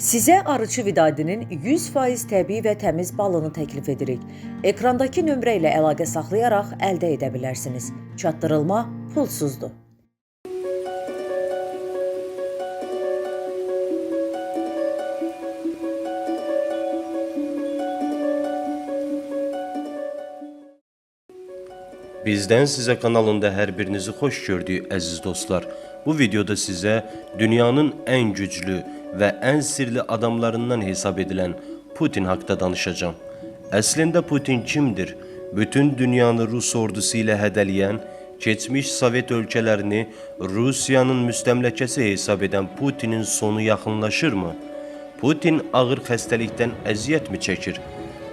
Sizə arıçı vidadinin 100% təbii və təmiz balını təklif edirik. Ekrandakı nömrə ilə əlaqə saxlayaraq əldə edə bilərsiniz. Çatdırılma pulsuzdur. Bizdən sizə kanalında hər birinizi xoş gördük əziz dostlar. Bu videoda sizə dünyanın ən güclü və ən sirli adamlarından hesab edilən Putin haqqında danışacağam. Əslində Putin kimdir? Bütün dünyanı Rus ordusu ilə hədələyən, keçmiş Sovet ölkələrini Rusiyanın müstəmləkəsi hesab edən Putinin sonu yaxınlaşırmı? Putin ağır xəstəlikdən əziyyət mi çəkir?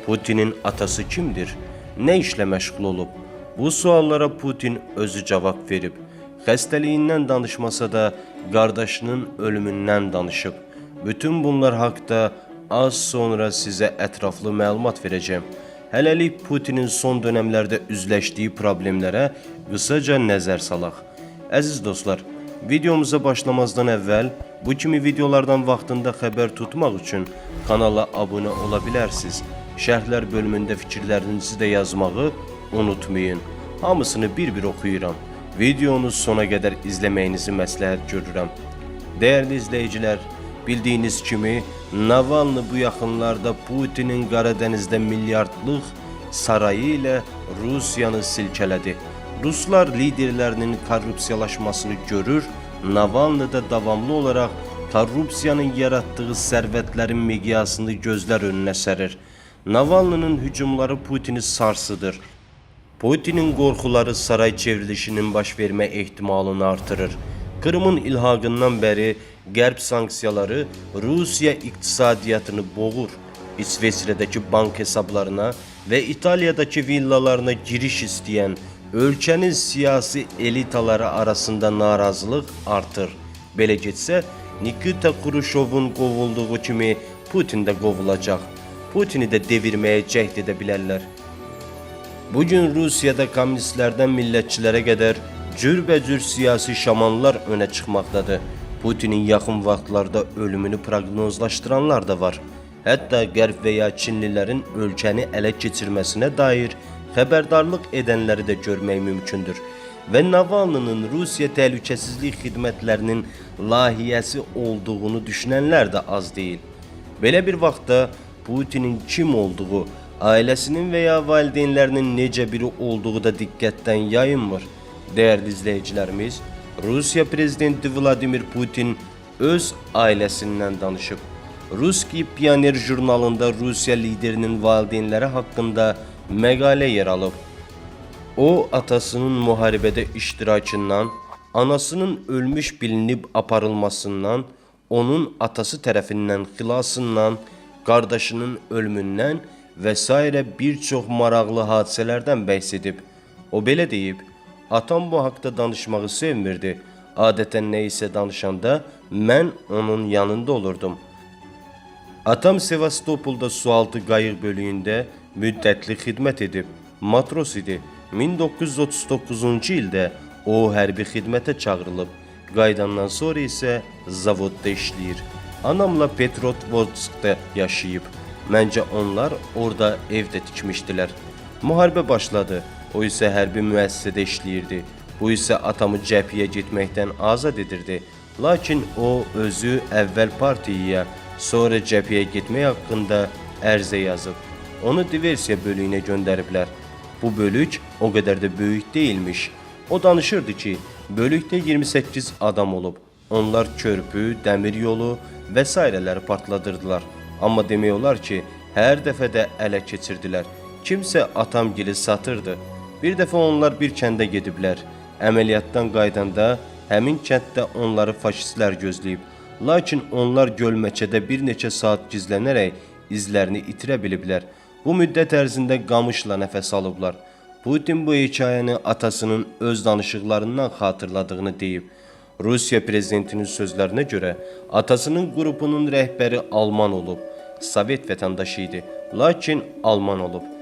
Putinin atası kimdir? Nə işlə məşğul olub? Bu suallara Putin özü cavab verib. Xəstəliyindən danışmasa da qardaşının ölümündən danışıb. Bütün bunlar haqqında az sonra sizə ətraflı məlumat verəcəm. Hələlik Putinin son dövrlərdə üzləşdiyi problemlərə qısaca nəzər salaq. Əziz dostlar, videomuza başlamazdan əvvəl bu kimi videolardan vaxtında xəbər tutmaq üçün kanala abunə ola bilərsiniz. Şərhlər bölümündə fikirlərinizi də yazmağı unutmayın. Hamısını bir-bir oxuyuram. Videonu sona qədər izləməyinizi məsləhət görürəm. Dəyərli izləyicilər, bildiyiniz kimi Navalny bu yaxınlarda Putinin Qaradənizdə milyardlıq sarayı ilə Rusiyanı silkələdi. Ruslar liderlərinin korrupsiyalaşmasını görür, Navalny da davamlı olaraq korrupsiyanın yaratdığı sərvətlərin miqyasını gözlər önünə sərir. Navalny'nin hücumları Putini sarsıdır. Putinin qorxuları saray çevrilişinin baş vermə ehtimalını artırır. Kırımın ilhaqından bəri qərb sanksiyaları Rusiya iqtisadiyyatını boğur. İsveçrədəki bank hesablarına və İtaliyadakı villalarına giriş istəyən ölkənin siyasi elitaları arasında narazılıq artır. Belə getsə, Nikita Khrushchevun qovulduğu kimi Putin də qovulacaq. Putini də devirməyə cəhd edə bilərlər. Bugün Rusiyada kommunistlərdən millətçilərə qədər cürbəcür siyasi şamanlar önə çıxmaqdadır. Putinin yaxın vaxtlarda ölümünü proqnozlaşdıranlar da var. Hətta Qərb və ya Çinlilərin ölkəni ələ keçirməsinə dair xəbərdarlıq edənləri də görmək mümkündür. Və Navalny'nin Rusiya təhlükəsizlik xidmətlərinin layihəsi olduğunu düşünənlər də az deyil. Belə bir vaxtda Putinin kim olduğu, ailəsinin və ya valideynlərinin necə biri olduğu da diqqətdən yayınmır. Dəyərli izləyicilərimiz, Rusiya prezidenti Vladimir Putin öz ailəsindən danışıb. Ruski Pioner jurnalında Rusiya liderinin valideynləri haqqında məqalə yer alıb. O atasının müharibədə iştirakından, anasının ölmüş bilinib aparılmasından, onun atası tərəfindən xilasından, qardaşının ölümündən və s. bir çox maraqlı hadisələrdən bəhs edib. O belə deyib: "Atam bu haqqda danışmağı sevmirdi. Adətən nə isə danışanda mən onun yanında olurdum." Atam Sevastopolda sualtı qayıq bölüyündə müddətli xidmət edib. Matros idi. 1939-cu ildə o hərbi xidmətə çağırılıb. Qayıdandan sonra isə zavodda işləyir. Anamla Petrotvodskda yaşayıb. Məncə onlar orada ev də tikmişdilər. Müharibə başladı. O isə hərbi müəssisədə işləyirdi. Bu isə atamı cəbhəyə getməkdən azad edirdi. Lakin o özü əvvəl partiyaya, sonra cəbhəyə getmək haqqında ərizə yazıb. Onu diversiya bölüyünə göndəriblər. Bu bölük o qədər də böyük deyilmiş. O danışırdı ki, bölükdə 28 adam olub. Onlar körpü, dəmir yolu və s. partladırdılar. Amma demək olar ki, hər dəfə də ələ keçirdilər. Kimsə atamgili satırdı. Bir dəfə onlar bir kəndə gediblər. Əməliyyatdan qaydanda həmin kənddə onları faşistlər gözləyib. Lakin onlar gölməçədə bir neçə saat gizlənərək izlərini itirə biliblər. Bu müddət ərzində qamışla nəfəs alıblar. Putin bu hekayəni atasının öz danışıqlarından xatırladığını deyib. Rusiya prezidentinin sözlərinə görə atasının qrupunun rəhbəri Alman olub. Sovet vətəndaşı idi, lakin Alman olub.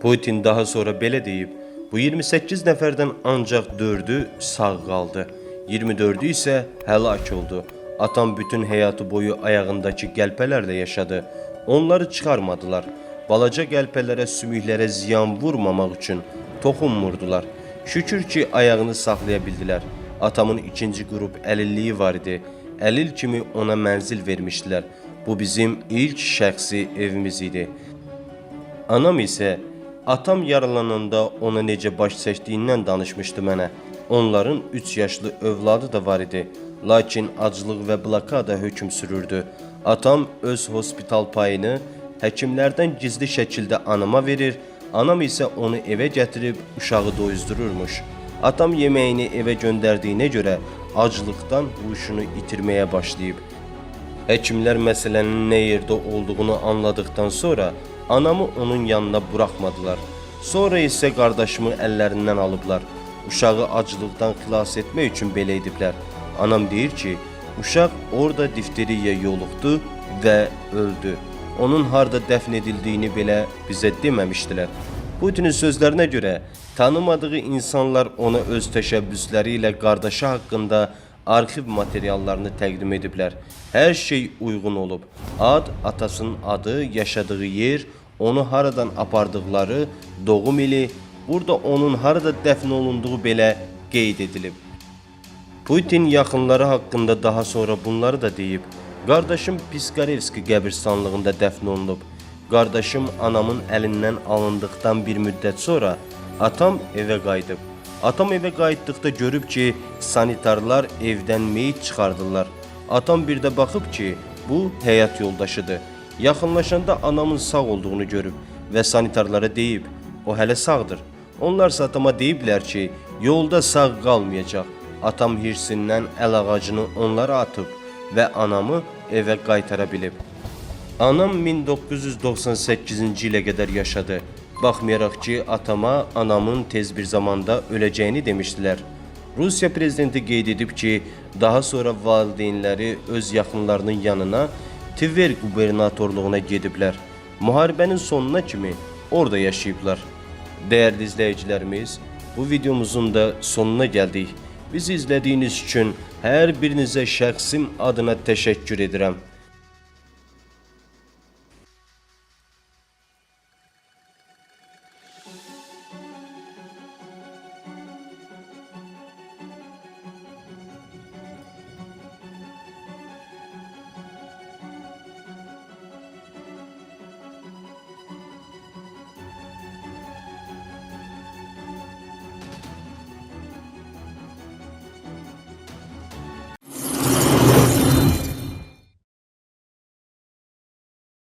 Putin daha sonra belə deyib: Bu 28 nəfərdən ancaq 4-ü sağ qaldı. 24-ü isə həlak oldu. Atam bütün hayatı boyu ayağındaki gəlpələrlə yaşadı. Onları çıxarmadılar. Balaca gəlpələrə, sümüklərə ziyan vurmamaq üçün toxunmurdular. Şükür ki, ayağını saxlaya bildilər. Atamın ikinci qrup əlilliyi var idi. Əlil kimi ona mənzil vermişdilər. Bu bizim ilk şəxsi evimiz idi. Anam isə atam yaralananda ona necə baş çəkdiyindən danışmışdı mənə. Onların 3 yaşlı övladı da var idi. Lakin aclıq və blokada hökm sürürdü. Atam öz hospital payını həkimlərdən gizli şəkildə anama verir, anam isə onu evə gətirib uşağı doyuzdururmuş. Atam yeməyini evə göndərdiyinə görə aclıqdan huşunu itirməyə başlayıb. Həkimlər məsələnin nə yerdə olduğunu anladıktan sonra anamı onun yanına buraxmadılar. Sonra isə qardaşımı əllərindən alıblar. Uşağı aclıqdan xilas etmək üçün belə ediblər. Anam deyir ki, uşaq orada difteriya yoluxdu və öldü. Onun harda dəfn edildiyini belə bizə deməmişdilər. Putinin sözlərinə görə tanımadığı insanlar ona öz təşəbbüsləri ilə qardaşı haqqında arxiv materiallarını təqdim ediblər. Hər şey uyğun olub. Ad, atasının adı, yaşadığı yer, onu haradan apardıqları, doğum ili, burada onun harada dəfn olunduğu belə qeyd edilib. Putin yaxınları haqqında daha sonra bunları da deyib. Qardaşım Piskarevski qəbirstanlığında dəfn olunub. Qardaşım anamın əlindən alındıqdan bir müddət sonra atam evə qayıdıb. Atam evə qayıtdıqda görüb ki, sanitarlar evdən meyit çıxardırlar. Atam bir də baxıb ki, bu həyat yoldaşıdır. Yaxınlaşanda anamın sağ olduğunu görüb və sanitarlara deyib, o hələ sağdır. Onlar atama deyiblər ki, yolda sağ qalmayacaq. Atam hirsindən əl ağacını onlara atıb və anamı evə qaytara bilib. Anam 1998-ci ilə qədər yaşadı. Baxmayaraq ki, atama anamın tez bir zamanda öləcəyini demişdilər. Rusiya prezidenti qeyd edib ki, daha sonra valideynləri öz yaxınlarının yanına Tver qubernatorluğuna gediblər. Müharibənin sonuna kimi orada yaşayıblar. Dəyərli izləyicilərimiz, bu videomuzun da sonuna gəldik. Bizi izlədiyiniz üçün hər birinizə şəxsim adına təşəkkür edirəm.